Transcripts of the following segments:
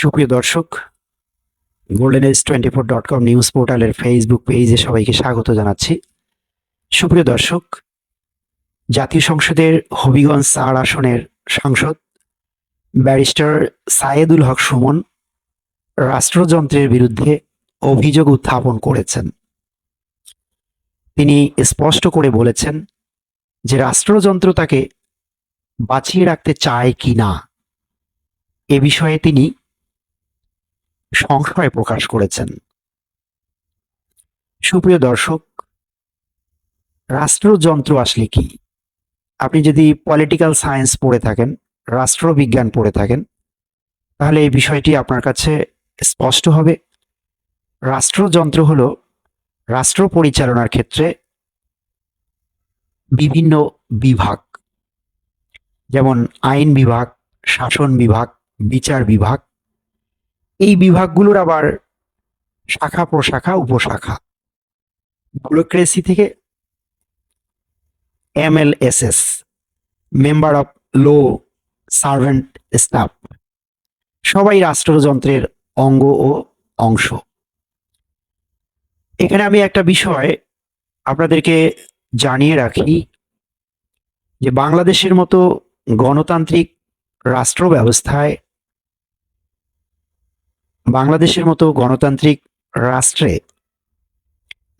সুপ্রিয় দর্শক golden age twenty four dot com news পোর্টালের ফেসবুক পেজে সবাইকে স্বাগত জানাচ্ছি। সুপ্রিয় দর্শক, জাতীয় সংসদের হবিগঞ্জ চার আসনের সাংসদ ব্যারিস্টার সায়েদুল হক সুমন রাষ্ট্রযন্ত্রের বিরুদ্ধে অভিযোগ উত্থাপন করেছেন। তিনি স্পষ্ট করে বলেছেন যে রাষ্ট্রযন্ত্র তাকে বাঁচিয়ে রাখতে চায় কি না, এ বিষয়ে তিনি সংশয় প্রকাশ করেছেন। সুপ্রিয় দর্শক, রাষ্ট্রযন্ত্র আসলে কি? আপনি যদি পলিটিক্যাল সায়েন্স পড়ে থাকেন, রাষ্ট্রবিজ্ঞান পড়ে থাকেন, তাহলে এই বিষয়টি আপনার কাছে স্পষ্ট হবে। রাষ্ট্রযন্ত্র হল রাষ্ট্র পরিচালনার ক্ষেত্রে বিভিন্ন বিভাগ, যেমন আইন বিভাগ, শাসন বিভাগ, বিচার বিভাগ এই বিভাগগুলোর আবার শাখা প্রশাখা, উপশাখা। ব্যুরোক্রেসি থেকে MLSS member of low servant staff সবাই রাষ্ট্রযন্ত্রের অঙ্গ ও অংশ। এখানে আমি একটা বিষয় আপনাদেরকে জানিয়ে রাখি, যে বাংলাদেশের মতো গণতান্ত্রিক রাষ্ট্র ব্যবস্থায় বাংলাদেশের মতো গণতান্ত্রিক রাষ্ট্রে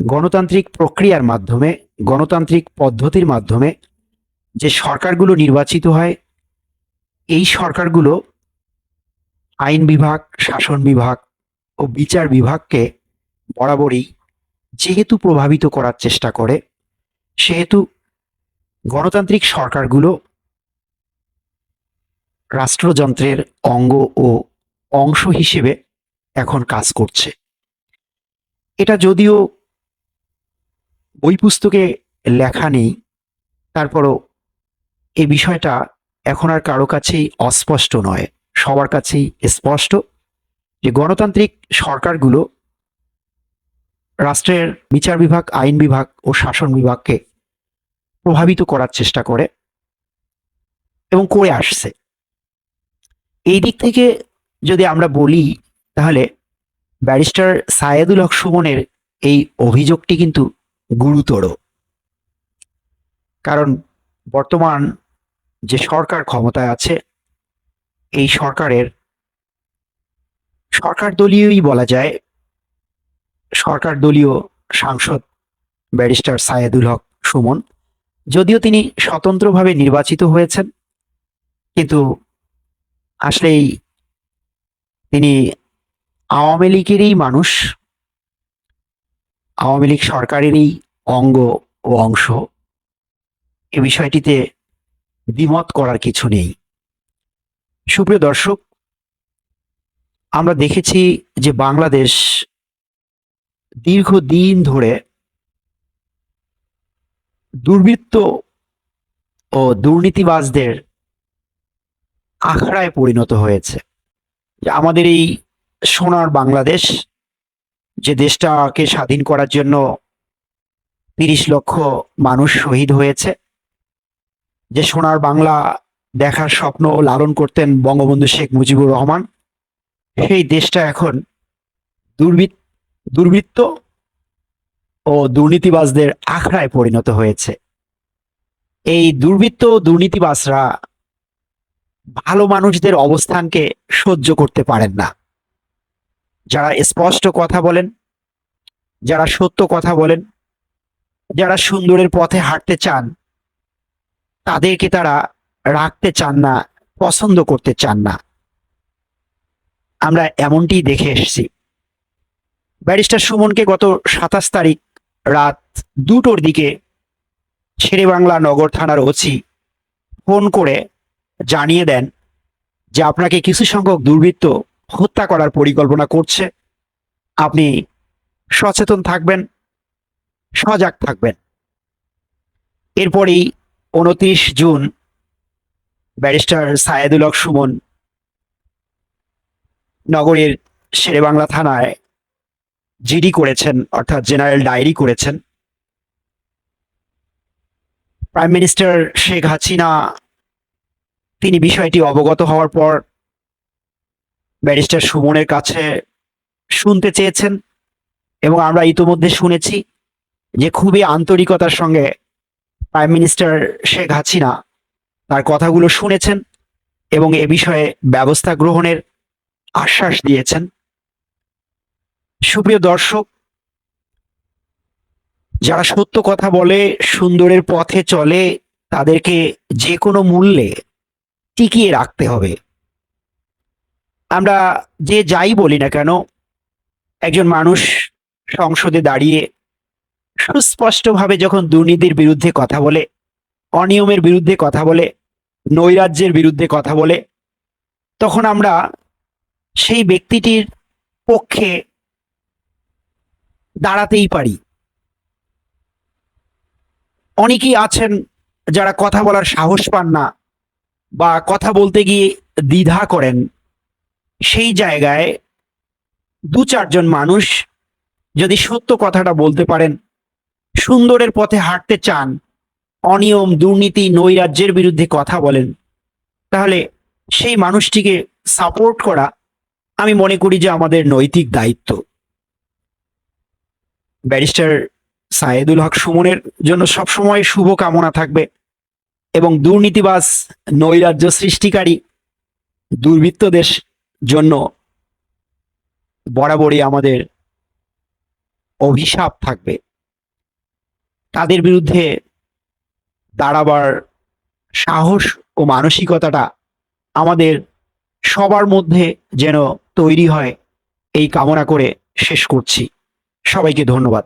গণতান্ত্রিক প্রক্রিয়ার মাধ্যমে, গণতান্ত্রিক পদ্ধতির মাধ্যমে যে সরকারগুলো নির্বাচিত হয়, এই সরকারগুলো আইন বিভাগ, শাসন বিভাগ ও বিচার বিভাগকে বরাবরই যেহেতু প্রভাবিত করার চেষ্টা করে, সেহেতু গণতান্ত্রিক সরকারগুলো রাষ্ট্রযন্ত্রের অঙ্গ ও অংশ হিসেবে এখন কাজ করছে। এটা যদিও বই পুস্তকে লেখা নেই, তারপরও এই বিষয়টা এখন আর কারও কাছেই অস্পষ্ট নয়। সবার কাছেই স্পষ্ট যে গণতান্ত্রিক সরকারগুলো রাষ্ট্রের বিচার বিভাগ, আইন বিভাগ ও শাসন বিভাগকে প্রভাবিত করার চেষ্টা করে এবং করে আসছে। এই দিক থেকে যদি আমরা বলি তাহলে ব্যারিস্টার সায়েদুল হক সুমনের এই অভিযোগটি কিন্তু গুরুতর। কারণ বর্তমান যে সরকার ক্ষমতায় আছে, এই সরকারের সরকার দলীয়ই বলা যায় সরকার দলীয় সাংসদ ব্যারিস্টার সায়েদুল হক সুমন। যদিও তিনি স্বতন্ত্রভাবে নির্বাচিত হয়েছেন, কিন্তু আসলেই তিনি আওয়ামী লীগেরই মানুষ, আওয়ামী লীগ সরকারেরই অঙ্গ ও অংশ। এ বিষয়টিতে দ্বিমত করার কিছু নেই। সুপ্রিয় দর্শক, আমরা দেখেছি যে বাংলাদেশ দীর্ঘদিন ধরে দুর্বৃত্ত ও দুর্নীতিবাজদের আখড়ায় পরিণত হয়েছে। আমাদের এই সোনার বাংলাদেশ, যে দেশটাকে স্বাধীন করার জন্য তিরিশ লক্ষ মানুষ শহীদ হয়েছে, যে সোনার বাংলা দেখার স্বপ্ন লালন করতেন বঙ্গবন্ধু শেখ মুজিবুর রহমান, সেই দেশটা এখন দুর্বৃত্ত দুর্বৃত্ত ও দুর্নীতিবাজদের আখড়ায় পরিণত হয়েছে। এই দুর্বৃত্ত ও দুর্নীতিবাজরা ভালো মানুষদের অবস্থানকে সহ্য করতে পারেন না। যারা স্পষ্ট কথা বলেন, যারা সত্য কথা বলেন, যারা সুন্দরের পথে হাঁটতে চান, তাদেরকে তারা রাখতে চান না, পছন্দ করতে চান না। আমরা এমনটি দেখে এসেছি। ব্যারিস্টার সুমনকে গত সাতাশ তারিখ রাত দুটোর দিকে শেরেবাংলা নগর থানার ওসি ফোন করে জানিয়ে দেন যে আপনাকে কিছু সংখ্যক দুর্বৃত্ত হত্যা করার পরিকল্পনা করছে। আপনি সচেতন থাকবেন, সজাগ থাকবেন। এরপরেই উনত্রিশ জুন, ব্যারিস্টার সায়েদুল হক সুমন নগরের শেরেবাংলা থানায় জিডি করেছেন, অর্থাৎ জেনারেল ডায়েরি করেছেন। প্রাইম মিনিস্টার শেখ হাসিনা, তিনি বিষয়টি অবগত হওয়ার পর ব্যারিস্টার সুমনের কাছে শুনতে চেয়েছেন এবং আমরা ইতোমধ্যে শুনেছি যে খুবই আন্তরিকতার সঙ্গে প্রাইম মিনিস্টার শেখ হাসিনা তার কথাগুলো শুনেছেন এবং এ বিষয়ে ব্যবস্থা গ্রহণের আশ্বাস দিয়েছেন। সুপ্রিয় দর্শক, যারা সত্য কথা বলে, সুন্দরের পথে চলে, তাদেরকে যে কোনো মূল্যে টিকিয়ে রাখতে হবে। আমরা যে যাই বলি না কেন, একজন মানুষ সংসদে দাঁড়িয়ে সুস্পষ্টভাবে যখন দুর্নীতির বিরুদ্ধে কথা বলে, অনিয়মের বিরুদ্ধে কথা বলে, নৈরাজ্যের বিরুদ্ধে কথা বলে, তখন আমরা সেই ব্যক্তিটির পক্ষে দাঁড়াতেই পারি। অনেকেই আছেন যারা কথা বলার সাহস পান না বা কথা বলতে গিয়ে দ্বিধা করেন। সেই জায়গায় দু চারজন মানুষ যদি সত্য কথাটা বলতে পারেন, সুন্দরের পথে হাঁটতে চান, অনিয়ম, দুর্নীতি, নৈরাজ্যের বিরুদ্ধে কথা বলেন, তাহলে সেই মানুষটিকে সাপোর্ট করা আমি মনে করি যে আমাদের নৈতিক দায়িত্ব। ব্যারিস্টার সায়েদুল হক সুমনের জন্য সবসময় শুভ কামনা থাকবে এবং দুর্নীতিবাস নৈরাজ্য সৃষ্টিকারী, দুর্বৃত্তদের জন্য বরাবরই আমাদের অভিশাপ থাকবে। তাদের বিরুদ্ধে দাঁড়াবার সাহস ও মানসিকতাটা আমাদের সবার মধ্যে যেন তৈরি হয়, এই কামনা করে শেষ করছি। সবাইকে ধন্যবাদ।